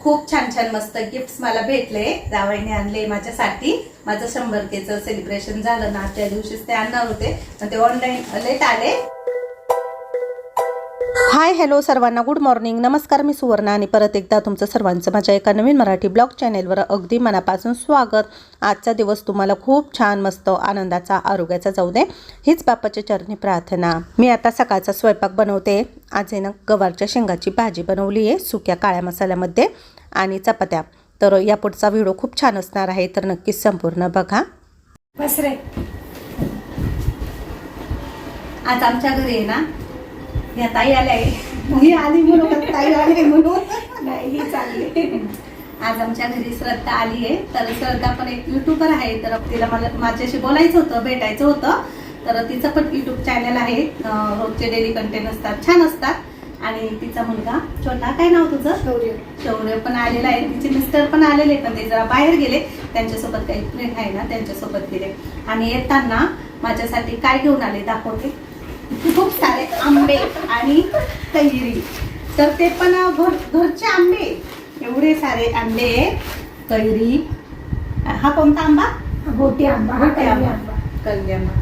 खूप छान छान मस्त गिफ्ट मला भेटले. जावईने आणले माझ्यासाठी. माझं शंभर केचं सेलिब्रेशन झालं ना त्या दिवशीच ते आणणार होते. पण ते ऑनलाईन लेट आले. हाय हॅलो सर्वांना गुड मॉर्निंग. नमस्कार मी सुवर्णा आणि परत एकदा तुमचं सर्वांचं माझ्या एका नवीन मराठी ब्लॉग चॅनेलवर अगदी मनापासून स्वागत. आजचा दिवस तुम्हाला खूप छान मस्त आनंदाचा आरोग्याचा जाऊ दे हीच बापाच्या चरणी प्रार्थना. मी आता सकाळचा स्वयंपाक बनवते. आज आहे ना गवारच्या शेंगाची भाजी बनवली आहे सुक्या काळ्या मसाल्यामध्ये आणि चपात्या. तर या पुढचा व्हिडिओ खूप छान असणार आहे तर नक्कीच संपूर्ण बघा. बस रे. आज आमच्या घरी आहे ना या ताई आल्या मी आली म्हणून ताई आली म्हणून. नाही ही चालली आज आमच्या घरी श्रद्धा आली आहे. तर श्रद्धा पण एक युट्यूबर आहे. तर तिला मला माझ्याशी बोलायचं होतं भेटायचं होतं. तर तिचं पण युट्यूब चॅनल आहे. रोजचे डेली कंटेंट असतात. छान असतात. आणि तिचा मुलगा छोटा काय नाव तुझं? शौर्य. शौर्य पण आलेला आहे. तिचे मिस्टर पण आलेले पण ते जरा बाहेर गेले. त्यांच्यासोबत काही फ्रेंड आहे ना त्यांच्यासोबत गेले. आणि येताना माझ्यासाठी काय घेऊन आले? दाखवते. खूप सारे आंबे आणि कैरी तर ते पण घर घरचे आंबे. एवढे सारे आंबे कैरी हा कोणता आंबा? गोटी आंबा. हा आंबा. कलमी आंबा.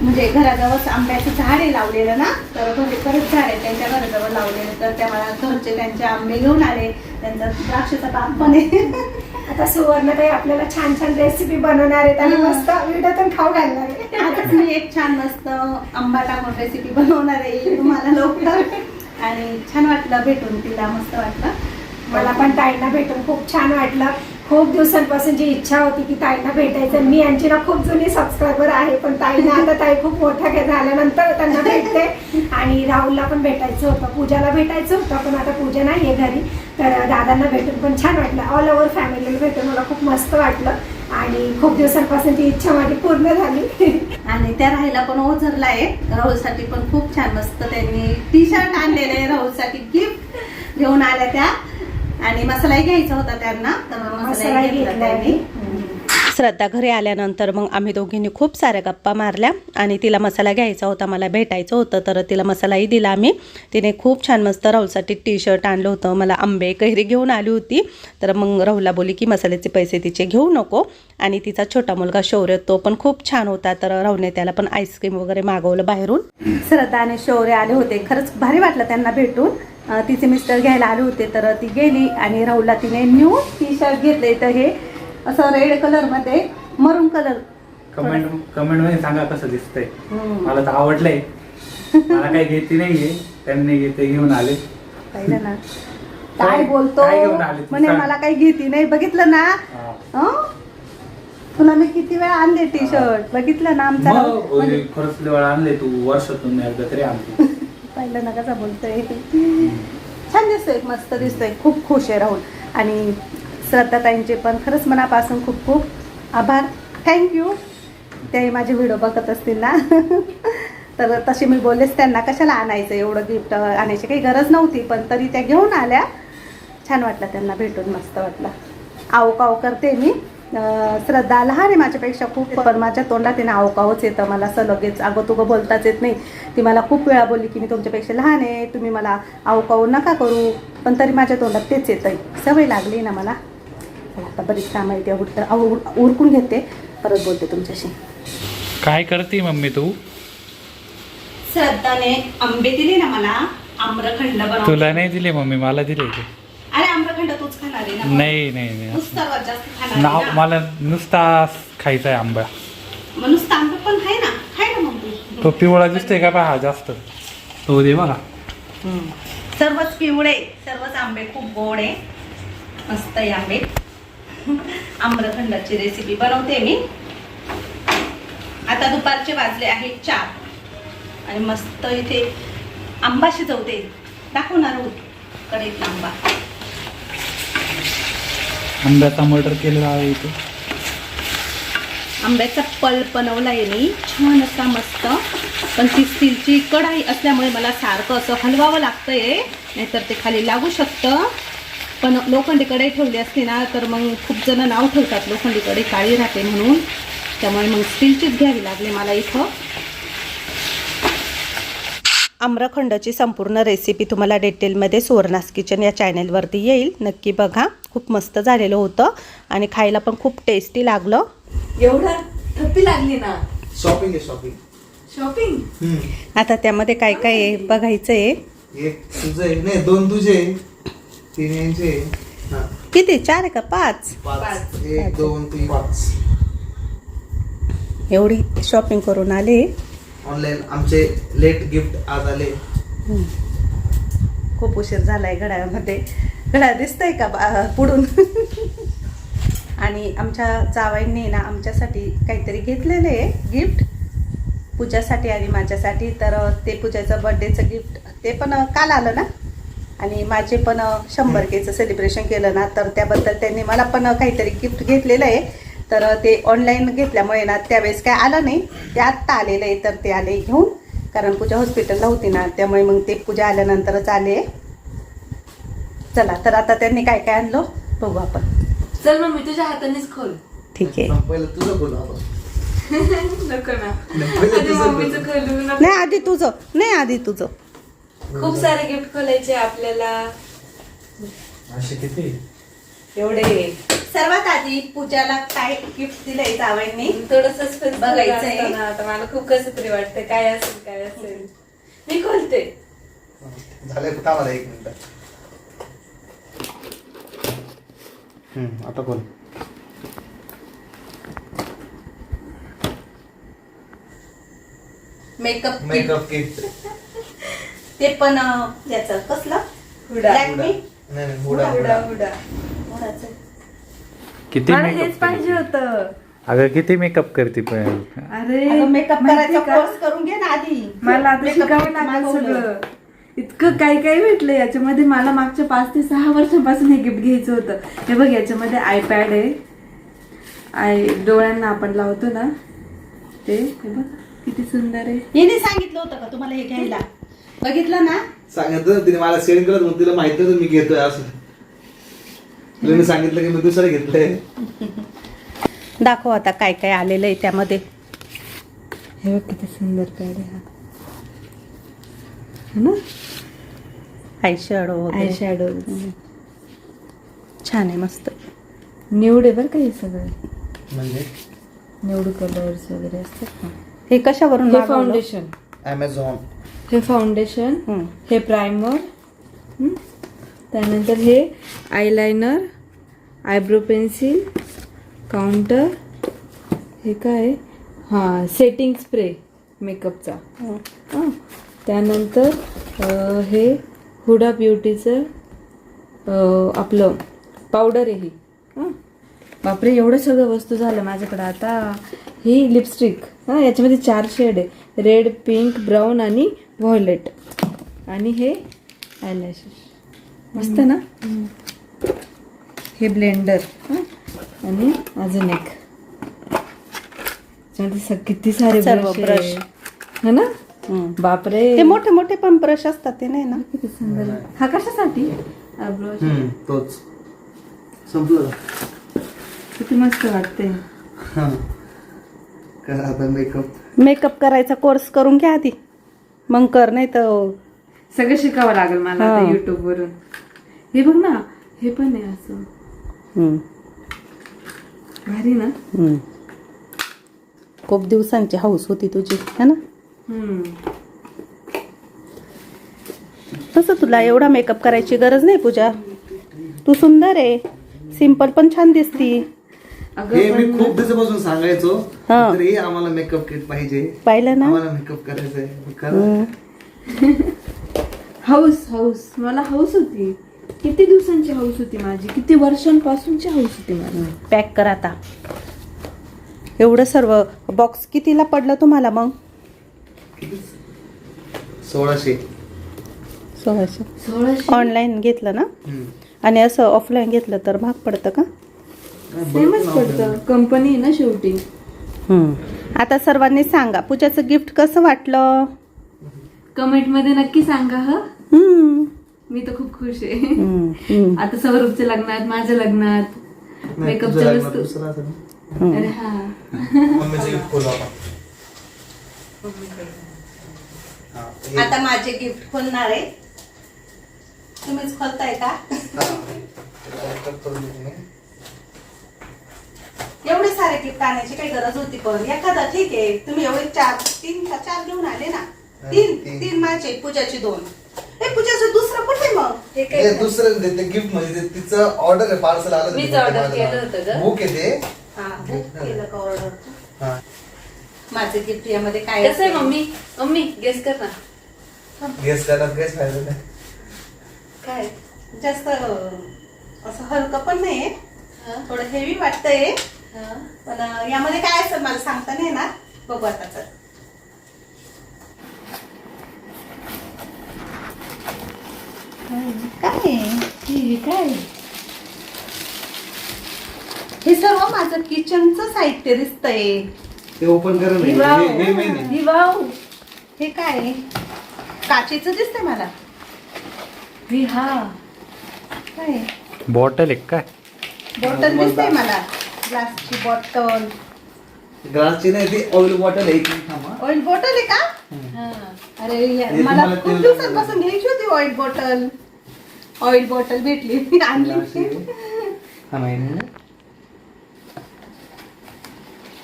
म्हणजे घराजवळ आंब्याचं झाड लावलेलं ना तर घरी परत झाड त्यांच्या घराजवळ लावलेलं. तर त्या मला घरचे त्यांचे आंबे घेऊन आले. त्यांचा द्राक्षाचा बाग पण आहे. आता सुवर्ण काही आपल्याला छान छान रेसिपी बनवणार आहेत आणि मस्त व्हिडिओतून खाऊ घालणार आहे आताच मी एक छान मस्त आंबा टाकून रेसिपी बनवणार आहे तुम्हाला लवकर. आणि छान वाटलं भेटून तिला मस्त वाटलं. मला पण ताईंना भेटून खूप छान वाटलं. खूप दिवसांपासून जी इच्छा होती की ताईंना भेटायचं मी यांची ना खूप जुनी सबस्क्रायबर आहे पण ताईंना आता ताई खूप मोठ्या काय झाल्यानंतर त्यांना भेटते. आणि राहुलला पण भेटायचं होतं पूजाला भेटायचं होतं पण आता पूजा नाही आहे घरी. तर दादांना भेटून पण छान वाटलं. ऑल ओव्हर फॅमिलीला भेटून मला खूप मस्त वाटलं. आणि खूप दिवसांपासून ती इच्छा माझी पूर्ण झाली. आणि त्या राहायला पण ओझरला आहे राहुलसाठी पण खूप छान मस्त त्यांनी टी शर्ट आणलेले आहे राहुलसाठी गिफ्ट घेऊन आल्या त्या. आणि मसालाही घ्यायचा होता त्यांना तर घेतला घेतला त्यांनी. श्रद्धा घरी आल्यानंतर मग आम्ही दोघींनी खूप साऱ्या गप्पा मारल्या आणि तिला मसाला घ्यायचा होता मला भेटायचं होतं तर तिला मसालाही दिला आम्ही. तिने खूप छान मस्त राहुलसाठी टी शर्ट आणलं होतं मला आंबे कैरी घेऊन आली होती. तर मग राहुलला बोली की मसाल्याचे पैसे तिचे घेऊ नको. आणि तिचा छोटा मुलगा शौर्य तो पण खूप छान होता तर राहुलने त्याला पण आईस्क्रीम वगैरे मागवलं बाहेरून. श्रद्धा आणि शौर्य आले होते खरंच भारी वाटलं त्यांना भेटून. तिचे मिस्टर घ्यायला आले होते तर ती गेली आणि राहुलला तिने न्यू टी शर्ट घेतले. तर हे असं रेड कलरमध्ये मरून कलर कमेंट कमेंटमध्ये सांगा कसं दिसतंय. मला तर आवडलंय. मला काही घेतली नाहीये. त्यांनी घेते घेऊन आले. पाहिलं ना. काय बोलतो? काय घेऊन आले तू म्हणे सांग. मला काही घेती नाही. बघितलं ना? हा. हं? तुला मी किती वेळा आणले टी शर्ट बघितलं ना आमचा? मग राहुल? ओले, खरंच लय वेळा आणले तू. वर्षातून एकदा तरी आणते. पाहिलं ना कसा बोलतोय. छान दिसतोय मस्त दिसतोय. खूप खुश आहे राहुल. आणि श्रद्धाताईंचे पण खरंच मनापासून खूप खूप आभार. थँक्यू ते माझे व्हिडिओ बघत असतील ना. तर तशी मी बोललेच त्यांना कशाला आणायचं? एवढं गिफ्ट आणायची काही गरज नव्हती पण तरी त्या घेऊन आल्या. छान वाटलं त्यांना भेटून मस्त वाटलं. आव काव करते मी. श्रद्धा लहान आहे माझ्यापेक्षा खूप पण माझ्या तोंडात आहे ना येतं मला. असं लगेच अगं तुगं बोलताच येत नाही. ती मला खूप वेळा बोलली की मी तुमच्यापेक्षा लहान आहे तुम्ही मला आवकाव नका करू. पण तरी माझ्या तोंडात तेच येतं सवय लागली ना मला. आता बरीच कामं आहे ते उरतं अहो, उर- उरकून घेते. परत बोलते तुमच्याशी. काय करते मम्मी तू? श्रद्धाने आंबे दिले ना मला. आम्रखंड बनव तुला नाही दिले मम्मी मला दिले ते. अरे आम्रखंड तूच खाणार आहे ना नाही नाही नाही. तूच सर्वात जास्त खाणार नाव आहे ना. मला नुसता खायचा आहे आंबा. मग नुसतं आंबे पण खाय ना. खाय ना मग तू. तो पिवळा दिसतोय का पहा जास्त. तो दे बघा सर्वच पिवळे सर्वच आंबे खूप गोड आहे. मस्त आहे आंबे. आम्रखंडाची रेसिपी बनवते मी. आता दुपारचे वाजले आहे चार. आणि मस्त इथे आंबा शिजवते. दाखवणार आहोत कढईत आंबा. आंब्याचा मर्डर केलेला आहे इथे. आंब्याचा पल्प बनवला आहे मी. छान असा मस्त. पण ती स्टीलची कढाई असल्यामुळे मला सारखं असं हलवावं लागतंय. नाहीतर ते खाली लागू शकतं. पण लोखंडी कढई ठेवली असते ना तर मग खूप जण नाव ठेवतात लोखंडी कढई काळी राहते म्हणून. त्यामुळे मग स्टीलचीच घ्यावी लागली मला इथं. आम्रखंडची संपूर्ण रेसिपी तुम्हाला डिटेलमध्ये सुवर्णास किचन या चॅनेलवरती येईल. नक्की बघा. खूप मस्त झालेलं होतं आणि खायला पण खूप टेस्टी लागलं. एवढा थप्पी लागली ना? शॉपिंग आहे शॉपिंग शॉपिंग आता त्यामध्ये काय काय आहे? बघायचं आहे एक तुझं आहे. नाही दोन तुझे. तीन यांचे आहे. हा, किती? चार आहे का? पाच? पाच. एक दोन तीन. पाच. एवढी शॉपिंग करून आले. ऑनलाईन आमचे लेट गिफ्ट आज आले. खूप उशीर झालाय घड्याळामध्ये घड्याळ दिसतंय का बा- पुढून? आणि आमच्या जावाईंनी ना आमच्यासाठी काहीतरी घेतलेलं आहे गिफ्ट पूजासाठी आणि माझ्यासाठी. तर ते पूजाचं बर्थडेचं गिफ्ट ते पण काल आलं ना? आणि माझे पण शंभर केचं सेलिब्रेशन केलं ना तर त्याबद्दल त्यांनी मला पण काहीतरी गिफ्ट घेतलेलं आहे. तर ते ऑनलाईन घेतल्यामुळे ना त्यावेळेस काय आलं नाही. ते आत्ता आलेलं आहे तर ते आले घेऊन. कारण पूजा हॉस्पिटलला होती ना त्यामुळे मग ते पूजा आल्यानंतरच आले. चला तर आता त्यांनी काय काय आणलं बघू आपण. चल मग मी तुझ्या हातानेच खोल. ठीक आहे. पण पहिलं तुझं बोला आपण नको आधी मम्मीचं. खोलू. ना नाही आधी तुझं. नाही आधी तुझं. खूप सारे गिफ्ट खोलायचे आपल्याला. असे किती? एवढे. सर्वात आधी पूजाला काय गिफ्ट दिलंय जावईंनी थोडस बघायचंय. आता मला खूप कसं तरी वाटतं काय असेल काय असेल. मी खोलते. झाले थांबा एक मिनिट. हम्म, आता बोल मेकअप मेकअप किट ते पण याचं कसलं? हुडा. Lakme? नाही नाही हुडा हुडा हुडा. हुडा. हुडाचं. किती मला makeup हेच पाहिजे? होतं. अगं किती मेकअप करते पण? अरे अगं मेकअप माहिती करायचा का? कोर्स करून घे ना आधी. मला आता शिकावं लागेल मागवलं. सगळं. इतकं काही काही भेटलं? याच्यामध्ये मला मागच्या पाच ते सहा वर्षांपासून हे गिफ्ट घ्यायचं होतं. हे बघ याच्यामध्ये आयपॅड आहे. आय डोळ्यांना आपण लावतो ना. ते हे बघ किती सुंदर आहे. हिने सांगितलं होतं का तुम्हाला हे घ्यायला? बघितलं ना? सांगितलं ना तिने मला सेंड केलं मग तिला माहिती होतं मी घेतोय असं. तिला मी सांगितलं की मी दुसरं घेतलंय. दाखव आता काय काय आलेलं आहे त्यामध्ये. हे बघ किती सुंदर पॅड आहे. हा है ना आय शॅडो आय शॅडो छान आहे मस्त. निवड आहे बरं का हे सगळं? म्हणजे? निवड कलर्स वगैरे असतात ना हे कशावरून हे मागवलं? फाउंडेशन ॲमेझॉन हे फाउंडेशन. हे प्रायमर त्यानंतर हे आयलायनर आयब्रो पेन्सिल काउंटर हे काय हां सेटिंग स्प्रे मेकअपचा. हां त्यानंतर हे हुडा ब्युटीचं आपलं पावडर आहे हं. बापरे एवढं सगळं वस्तू झालं माझ्याकडे. आता ही लिपस्टिक हां याच्यामध्ये चार शेड आहे. रेड पिंक ब्राऊन आणि व्हायलेट आणि हे आयलॅशेस मस्त ना? हे ब्लेंडर आणि अजून एक किती सारे ब्रश. है ना. बापरे. ते मोठे मोठे पण ब्रश असतात ते नाही ना? किती सुंदर. हा कशासाठी? तोच. संपलं. किती मस्त वाटते. हां. आता मेकअप मेकअप करायचा कोर्स करून घ्या आधी. मग कर नाही तर सगळं शिकावं लागेल मला हा. आता युट्यूब वरून. हे बघ ना हे पण आहे असं. हम्म. भारी ना? हम्म. खूप दिवसांची हाऊस होती तुझी है ना? हम्म. तसं तुला एवढा मेकअप करायची गरज नाही पूजा. तू सुंदर आहे. सिंपल पण छान दिसती. हे मी खूप दिवसापासून सांगायचो हा. तरी आम्हाला मेकअप किट पाहिजे. पाहिलं ना? आम्हाला मेकअप करायचंय. करा. हाऊस हाऊस मला हाऊस होती. किती दिवसांची हाऊस होती माझी? किती वर्षांपासूनची हाऊस होती माझी? पॅक कर आता. एवढं सर्व. बॉक्स कितीला पडलं तुम्हाला मग? सोळाशे. सोळाशे. सोळाशे. ऑनलाईन घेतलं ना? हम्म. आणि असं ऑफलाईन घेतलं तर महाग पडतं का? सेमच पडतं. कंपनी आहे ना शेवटी. हम्म. आता सर्वांनी सांगा पूजाचं गिफ्ट कसं वाटलं? कमेंटमध्ये नक्की सांगा ह. हम्म. मी तर खूप खुश आहे. आता सौरभच्या लग्नात माझ्या लग्नात मेकअपच्या वस्तू? अरे हे- आता माझे गिफ्ट खोलणार आहे. तुम्हीच खोलताय का हा. त्याला cut करून देते मी. एवढे सारे गिफ्ट आणायची काही गरज होती पण एखादा ठीक आहे. तुम्ही एवढे चार तीन का चार घेऊन आले ना? तीन तीन. माझे पूजाची दोन. ए पूजाचं दुसरं कुठे मग? हे ते काय दुसरं ते गिफ्ट म्हणजे ते तिचं ऑर्डर आहे पार्सल आलं मीच order केलं होतं ग. बुक आहे ते. हा केलं का ऑर्डर हा. माझे गिफ्ट यामध्ये काय कसं आहे असेल? मम्मी? मम्मी गेस कर ना. गेस करण्यात काहीच फायदा नाही काय? जास्त अं, असं हलकं पण नाहीये. थोडं हेवी वाटतंय. पण यामध्ये काय असेल मला सांगता नाही ना बघू आता तर काय? हे काय? हे सर्व माझं किचनचं साहित्य दिसतंय. ते ओपन करा ही नाही. हे- हे. ही हे काय? काचेचं दिसतंय मला. ही हा काय? बॉटल एक काय? बॉटल दिसतंय मला. ग्लासची बॉटल. ग्लासची नाही ती ऑइल बॉटल आहे थांबा. ऑइल बॉटल आहे का? हा. अरे या- हे मला तुम्हाला खूप ते- दिवसांपासून घ्यायची होती ऑइल बॉटल ऑइल बॉटल भेटली मी आणली. हा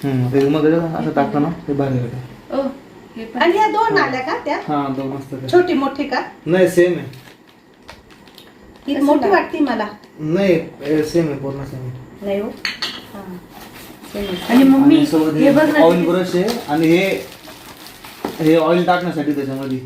हम्म ते मग असं टाकतो ना ते भारी वाटतं. ओ हे पण आणि या दोन आल्या का त्या? हा दोन मस्त ते. छोटी मोठी का? नाही सेम आहे. ही मोठी? वाटते मला. नाही सेम आहे पूर्ण सेम आहे. नाही हो. आणि मम्मी आणि सोबत हे बघ ना ऑइल ब्रश आहे आणि हे हे ऑइल टाकण्यासाठी त्याच्यामध्ये.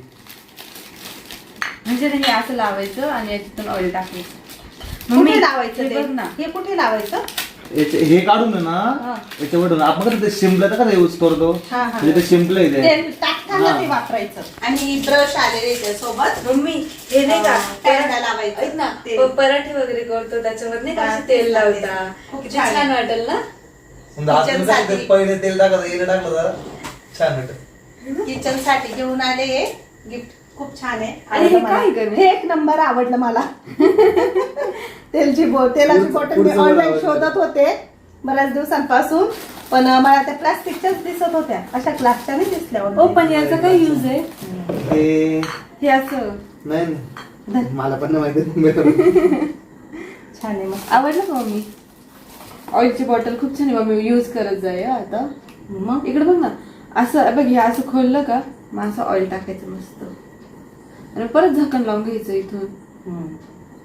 म्हणजे हे असं लावायचं आणि याच्यातून ऑइल टाकायचं. कुठे लावायचं हे ते? बघ ना. हे कुठे लावायचं? याचे- हे काढून आहे ना याच्यावरून आपण कसं ते शिंपलं तर का यूज करतो हा, हा. म्हणजे ते शिंपलं आहे ते ते टाकताना हा. ते वापरायचं आणि ब्रश आलेले सोबत मम्मी हे नाही का हा, पॅनला लावायचं. ऐक ना तेल. प- पराठे वगैरे करतो त्याच्यावर नाही का हा, असं तेल तेल लावता खूप किती छान. छान वाटेल ना समजा कसं ते. पहिले तेल टाकलं टाकलं जरा छान वाटत किचनसाठी घेऊन आले हे गिफ्ट खूप छान आहे. आणि हे आवडलं काय मला. गं? हे एक नंबर आवडलं मला. तेलची बो तेलाची बॉटल मी पुढचं ऑनलाईन आवडलं. शोधत होते बऱ्याच दिवसांपासून पण अं, मला त्या प्लास्टिकच्याच दिसत होत्या. अशा ग्लासच्या नाही दिसल्या ओ online. पण याचा काय यूज आहे? हे हे असं. नाही नाही. मला पण नाही माहिती छान आहे मग. आवडलं का मम्मी? ऑइलची बॉटल खूप छान आहे मम्मी. यूज करत जाय हं आता. मग? इकडे बघ ना. असं बघ हे असं खोललं का? मग असं ऑइल टाकायचं मस्त. आणि परत झाकण लावून घ्यायचं इथून.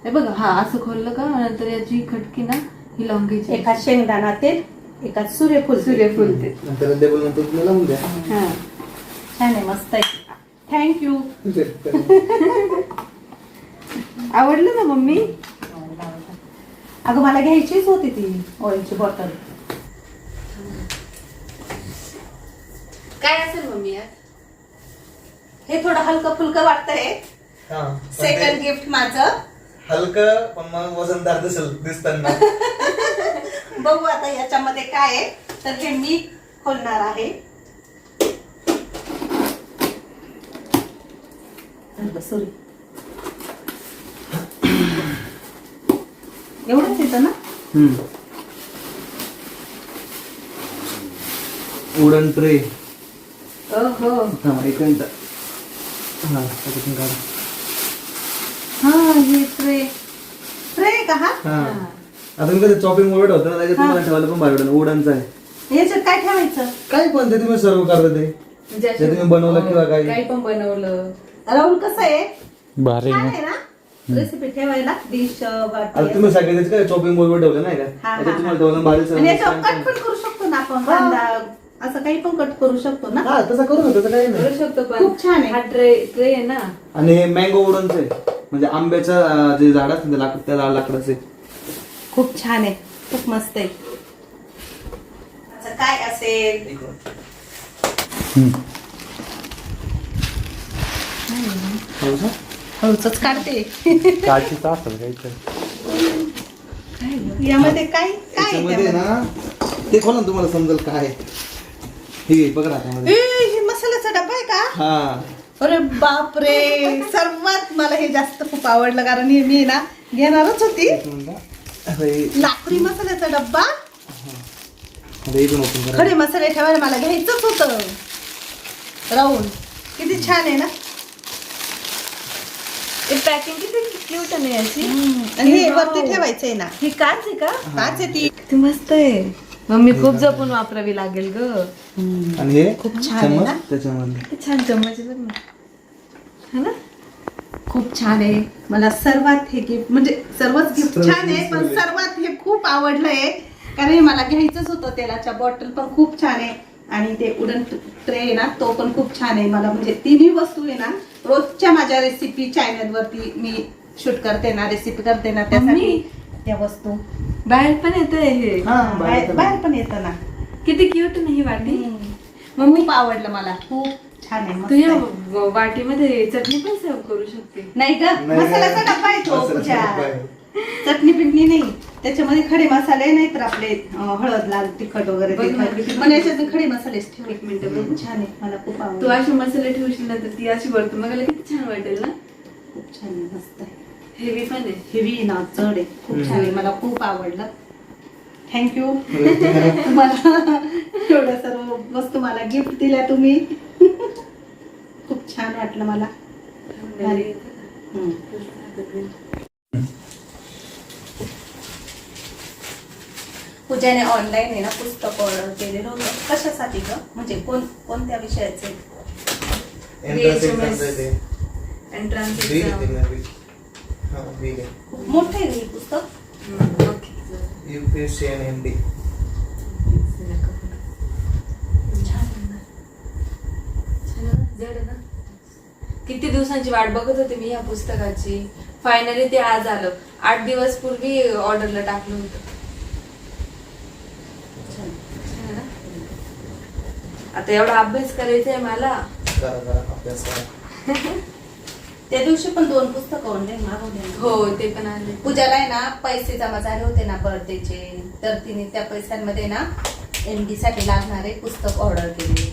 हे बघ हा असं खोललं का नंतर याची खटकी ना ही लावून घ्यायची. एकात शेंगदाणा तेल एकात सूर्यफूल तेल. सूर्यफूल ते. नंतर टेबल नंतर तुम्ही लावून द्या. हा. छान आहे मस्त आहे. थँक्यू आवडलं ना मम्मी? अगं मला घ्यायचीच होती ती ऑइलची बॉटल काय असेल मम्मी यात? हे थोडं हलकं फुलकं वाटतंय. हा, सेकंड गिफ्ट माझं. हलकं पण मग वजनदार दिसेल दिसताना. बघू आता याच्यामध्ये काय आहे. तर हे मी खोलणार आहे. सॉरी एवढंच येतं ना? उडन ट्रे हो एक मिनिट. हा त्याच्यातून काढा. हा हे ट्रे. ट्रे का हा? हा. आता मी कसं चॉपिंग बोर्ड होतं ना त्याच्यात तुम्हाला ठेवायला पण भारी वाटेल. उडनचं आहे. याच्यात काय ठेवायचं? काय पण ते तुम्ही सर्व करता ते. म्हणजे जे तुम्ही बनवलं किंवा काही. काही पण बनवलं. राहुल कसं आहे? भारी छान आहे ना? रेसिपी ठेवायला डिश आता तुम्ही सगळे त्याचे काय चॉपिंग बोर्ड ठेवलं नाही का? हा, त्याच्यात हा. तुम्हाला ठेवलं भारी आणि याच्यावर सर्व कट पण करू शकतो ना आपण कांदा असं काही पण कट करू शकतो ना? हा तसं करू ना काही नाही. करू शकतो पण. खूप छान आहे. हा ट्रे ट्रे आहे ना. आणि हे मँगो उडनचं आहे म्हणजे आंब्याचं अं, जे झाड असतं ते लाकड त्या लाकडाचं. आहे खूप छान आहे. खूप मस्त आहे. असं काय असेल? हो का? हळूच काढते. काचीचा असेल काहीतरी यामध्ये काय काय आहे त्याच्यामध्ये त्यामध्ये? ना ते खोला ना तुम्हाला समजेल काय आहे. हे बघ ना त्यामध्ये ए, हे मसाल्याचा डबा आहे का? हा. अरे बापरे सर्वात मला हे जास्त खूप आवडलं कारण हे मी ना घेणारच होती. एक मिनिट. आता लाकडी मसाल्याचा डब्बा. आता इथून ओपन करा. खडे मसाले ठेवायला मला घ्यायचंच होतं. राहून किती छान आहे ना? पॅकिंग किती क्यूट आहे याची? आणि हे वरती ठेवायचंय ना. ही काच आहे का? काच आहे ती. ती मस्त आहे. मम्मी खूप जपून वापरावी लागेल ग. आणि हे? खूप छान आहे ना? चम्मच त्याच्यामध्ये. किती छान चम्मच आहे बघ ना है ना? खूप छान आहे. मला सर्वात हे गिफ्ट म्हणजे सर्वच गिफ्ट छान आहे पण. सर्वात हे खूप आवडलंय कारण हे मला घ्यायचंच होतं तेलाच्या बॉटल पण खूप छान आहे. आणि ते उडन ट्रे आहे ना तो पण खूप छान आहे. मला म्हणजे तिन्ही वस्तू आहे ना रोजच्या माझ्या रेसिपी चॅनल वरती मी शूट करते ना रेसिपी करते ना त्यासाठी. त्या वस्तू. बाहेर पण येत हे. हा, बाहेर बाहेर पण येतं. ना. किती क्यूट नाही ही वाटी. मग खूप आवडलं मला. खूप छान आहे मस्त तू या आहे. व- वाटीमध्ये चटणी पण सर्व करू शकते. नाही ग. मसाल्याचा डब्बा आहे तो मसाल्याचा पूजा. डब्बा आहे. चटणी पिटणी नाही. त्याच्यामध्ये खडे मसाले नाही तर आपले अं, हळद लाल तिखट वगैरे बघ ना, पण याच्यात खडे मसालेच ठेव. एक मिनिट बघ. खूप छान आहे. मला खूप तू आवडलं. असे मसाले ठेवशील ना तर ती अशी वरतून बघायला किती छान वाटेल ना. खूप छान आहे मस्त आहे. हेवी पण आहे. हेवी ना जड आहे. खूप छान आहे. मला खूप आवडलं. थँक्यू. तुम्हाला एवढ्या सर्व वस्तू मला गिफ्ट दिल्या तुम्ही. खूप छान वाटलं मला. पूजाने ऑनलाईन आहे ना पुस्तक ऑर्डर केलेलं होतं. कशासाठी ग? म्हणजे कोण कोणत्या विषयाचे. एंट्रन्स मोठं आहे हे पुस्तक? आणि MD. किती दिवसांची वाट बघत होते मी या पुस्तकाची. फायनली ते आज आलं. आठ दिवस पूर्वी ऑर्डरला टाकलं होतं. छान आहे ना? आता एवढा अभ्यास करायचा आहे मला. करा करा. अभ्यास करा. त्या दिवशी पण दोन पुस्तकं ऑनलाईन मागवले हो ते पण आले. पूजाला आहे ना पैसे जमा झाले होते ना बर्थडेचे तर तिने त्या पैशांमध्ये ना एम डी साठी लागणारे पुस्तक ऑर्डर केले.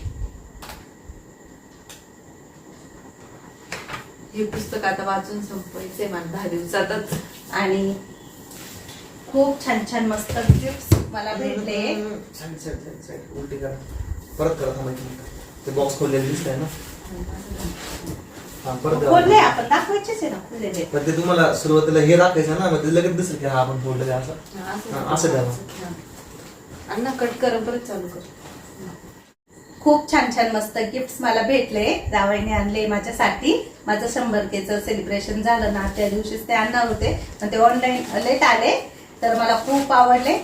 हे पुस्तक आता वाचून संपवायचंय मला दहा दिवसातच. आणि खूप छान छान मस्त गिफ्ट मला भेटले. छान छान छान छान. उलटी करा. परत करा थांबायची. ते बॉक्स खोललेलं दिसतंय ना? आपण दाखवायचेच आहे ना पण ते तुम्हाला सुरुवातीला हे दाखवायचं ना मग ते लगेच दिसेल की हा आपण फोडलं असं. असं द्या. अण्णा कट कर परत चालू कर. खूप छान छान मस्त गिफ्ट मला भेटले. जावईने आणले माझ्यासाठी. माझं शंभर केचं सेलिब्रेशन झालं ना त्या दिवशीच ते आणणार होते. पण ते ऑनलाईन लेट आले तर मला खूप आवडले.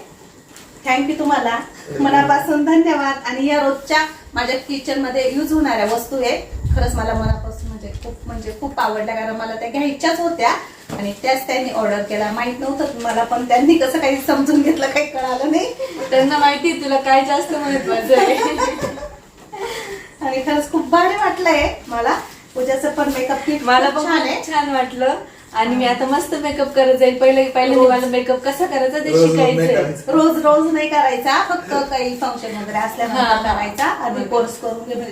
थँक्यू तुम्हाला. मनापासून धन्यवाद. आणि या रोजच्या माझ्या किचनमध्ये युज होणाऱ्या वस्तू आहेत. खरंच मला मनापासून म्हणजे खूप म्हणजे खूप आवडल्या कारण मला त्या घ्यायच्याच होत्या आणि त्याच त्यांनी ऑर्डर केला. माहीत नव्हतं मला पण त्यांनी कसं काही समजून घेतलं काही कळालं नाही. त्यांना माहिती आहे तुला काय जास्त महत्वाचं आहे. आणि खरंच खूप भारी वाटलंय मला. पूजाचं पण मेकअप किट मला पण छान आहे. छान वाटलं. आणि मी आता मस्त मेकअप करत जाईल. पहिले पहिल्यांदा मला मेकअप कसा करायचा ते रोज रोज. रोज नाही करायचा. फक्त काही फंक्शन वगैरे हा. करायचा. आधी कोर्स करून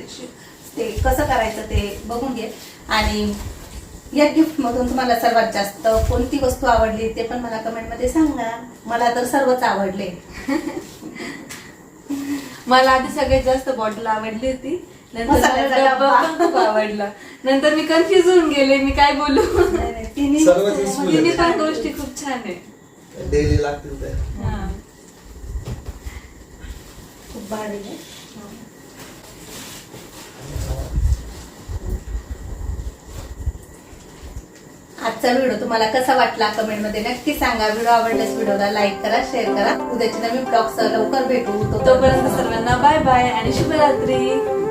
ते कसं करायचं ते बघून घे. आणि या गिफ्ट मधून तुम्हाला सर्वात जास्त कोणती वस्तू आवडली ते पण मला कमेंटमध्ये सांगा. मला तर सर्वच आवडले. मला आधी सगळ्यात जास्त बॉटल आवडली होती. नंतर खूप आवडला. नंतर मी कन्फ्युज होऊन गेले मी काय बोलू? नाही, नाही, तिन्ही सर्वच वस्तू useful तिन्ही आहे. पण गोष्टी खूप छान आहे डेली लागतील ते हा. खूप भारी आहे. आजचा व्हिडिओ तुम्हाला कसा वाटला कमेंटमध्ये नक्की सांगा. व्हिडिओ आवडल्यास व्हिडिओला लाईक करा शेअर करा. उद्याची नवीन ब्लॉग लवकर भेटू. तोपर्यंत सर्वांना बाय बाय आणि शुभरात्री.